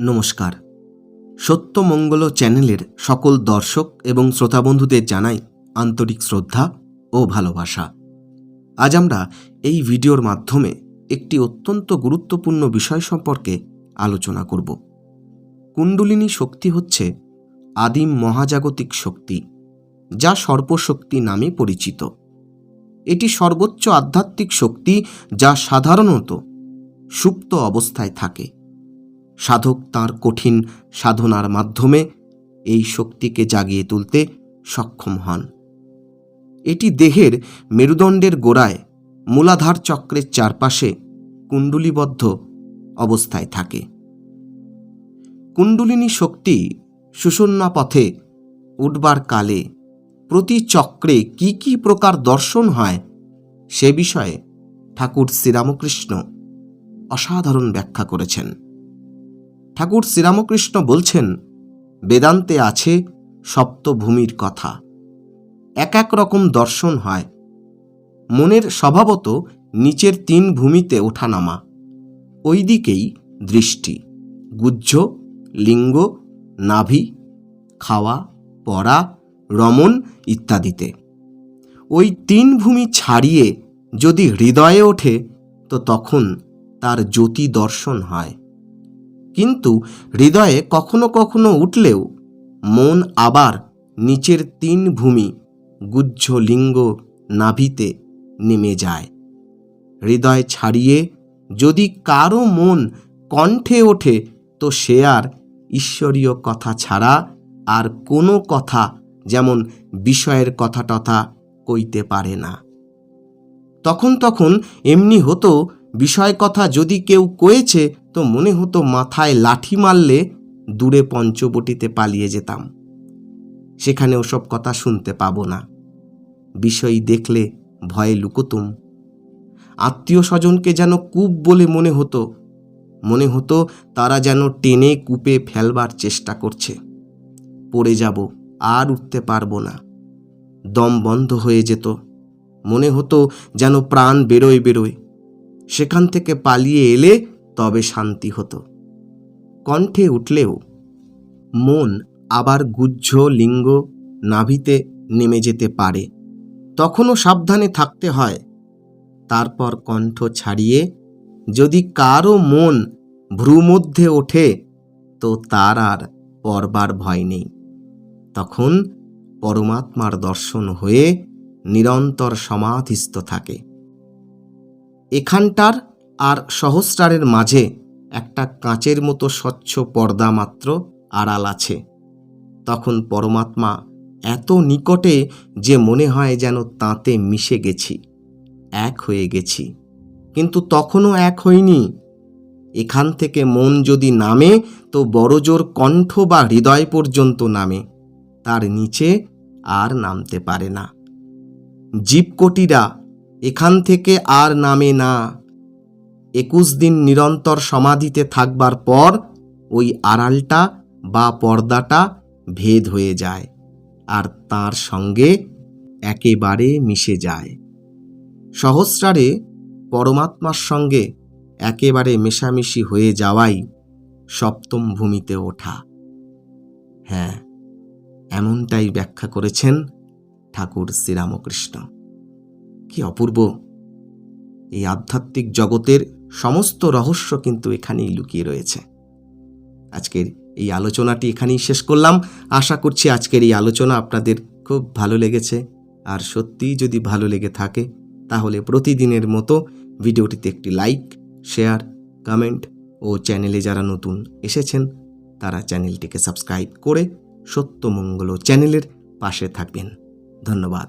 নমস্কার। সত্যমঙ্গল চ্যানেলের সকল দর্শক এবং শ্রোতা বন্ধুদের জানাই আন্তরিক শ্রদ্ধা ও ভালোবাসা। আজ আমরা এই ভিডিওর মাধ্যমে একটি অত্যন্ত গুরুত্বপূর্ণ বিষয় সম্পর্কে আলোচনা করব। কুণ্ডলিনী শক্তি হচ্ছে আদিম মহাজাগতিক শক্তি, যা সর্বশক্তি নামে পরিচিত। এটি সর্বোচ্চ আধ্যাত্মিক শক্তি যা সাধারণত সুপ্ত অবস্থায় থাকে। সাধক তার কঠিন সাধনার মাধ্যমে এই শক্তিকে জাগিয়ে তুলতে সক্ষম হন। এটি দেহের মেরুদণ্ডের গোড়ায় মূলাধার চক্রের চারপাশে কুণ্ডলিবদ্ধ অবস্থায় থাকে। কুণ্ডলিনী শক্তি সুষুম্না পথে উঠবার কালে প্রতি চক্রে কি কি প্রকার দর্শন হয় সে বিষয়ে ঠাকুর শ্রীরামকৃষ্ণ অসাধারণ ব্যাখ্যা করেছেন। ঠাকুর শ্রীরামকৃষ্ণ বলছেন, বেদান্তে আছে সপ্তভূমির কথা। এক এক রকম দর্শন হয়। মনের স্বভাবত নিচের তিন ভূমিতে ওঠানামা। ওই দিকেই দৃষ্টি গুজ্জ লিঙ্গ, নাভি, খাওয়া, পড়া, রমণ ইত্যাদিতে। ওই তিন ভূমি ছাড়িয়ে যদি হৃদয়ে ওঠে, তো তখন তার জ্যোতি দর্শন হয়। কিন্তু হৃদয়ে কখনো কখনো উঠলেও মন আবার নিচের তিন ভূমি গুজ্জ লিঙ্গ নাভিতে নেমে যায়। হৃদয় ছাড়িয়ে যদি কারও মন কণ্ঠে ওঠে, তো সে আর ঈশ্বরীয় কথা ছাড়া আর কোনো কথা যেমন বিষয়ের কথা টথা কইতে পারে না। তখন তখন এমনি হতো বিষয় কথা যদি কেউ কয়েছে, তো মনে হতো মাথায় লাঠি মারলে দূরে পঞ্চবটিতে পালিয়ে যেতাম। সেখানে ওসব কথা শুনতে পাবো না। বিষয় দেখলে ভয়ে লুকোতুম। আত্মীয় স্বজনকে যেন কূপ বলে মনে হতো মনে হতো তারা যেন টেনে কূপে ফেলবার চেষ্টা করছে। পড়ে যাব, আর উঠতে পারব না। দম বন্ধ হয়ে যেত। মনে হতো যেন প্রাণ বেরোয় বেরোয়। সেখান থেকে পালিয়ে এলে তবে শান্তি হতো। কণ্ঠে উঠলেও মন আবার গুজ্জ লিঙ্গ নাভিতে নেমে যেতে পারে। তখনও সাবধানে থাকতে হয়। তারপর কণ্ঠ ছাড়িয়ে, যদি কারও মন ভ্রুমধ্যে ওঠে, তো তার আর পরবার ভয় নেই। তখন পরমাত্মার দর্শন হয়ে নিরন্তর সমাধিস্থ থাকে। এখানটার আর সহস্রারের মাঝে একটা কাঁচের মতো স্বচ্ছ পর্দা মাত্র আড়াল আছে। তখন পরমাত্মা এত নিকটে যে মনে হয় যেন তাঁতে মিশে গেছি, এক হয়ে গেছি। কিন্তু তখনও এক হইনি এখান থেকে মন যদি নামে, তো বড়জোর কণ্ঠ বা হৃদয় পর্যন্ত নামে। তার নিচে আর নামতে পারে না। জীবকটিরা এখান থেকে আর নামে না। একুশ দিন নিরন্তর সমাধিতে থাকবার পর ওই আড়ালটা বা পর্দাটা ভেদ হয়ে যায় আর তার সঙ্গে একেবারে মিশে যায়। সহস্রারে পরমাত্মার সঙ্গে একেবারে মেশামেশি হয়ে যাওয়াই সপ্তম ভূমিতে ওঠা। হ্যাঁ এমনটাই ব্যাখ্যা করেছেন ঠাকুর শ্রীরামকৃষ্ণ। কি অপূর্ব। এই আধ্যাত্মিক জগতের সমস্ত রহস্য কিন্তু এখানেই লুকিয়ে রয়েছে। আজকের এই আলোচনাটি এখানেই শেষ করলাম। আশা করছি আজকের এই আলোচনা আপনাদের খুব ভালো লেগেছে। আর সত্যিই যদি ভালো লেগে থাকে, তাহলে প্রতিদিনের মতো ভিডিওটিতে একটি লাইক, শেয়ার, কমেন্ট ও চ্যানেলে যারা নতুন এসেছেন, তারা চ্যানেলটিকে সাবস্ক্রাইব করে সত্যমঙ্গল চ্যানেলের পাশে থাকবেন। ধন্যবাদ।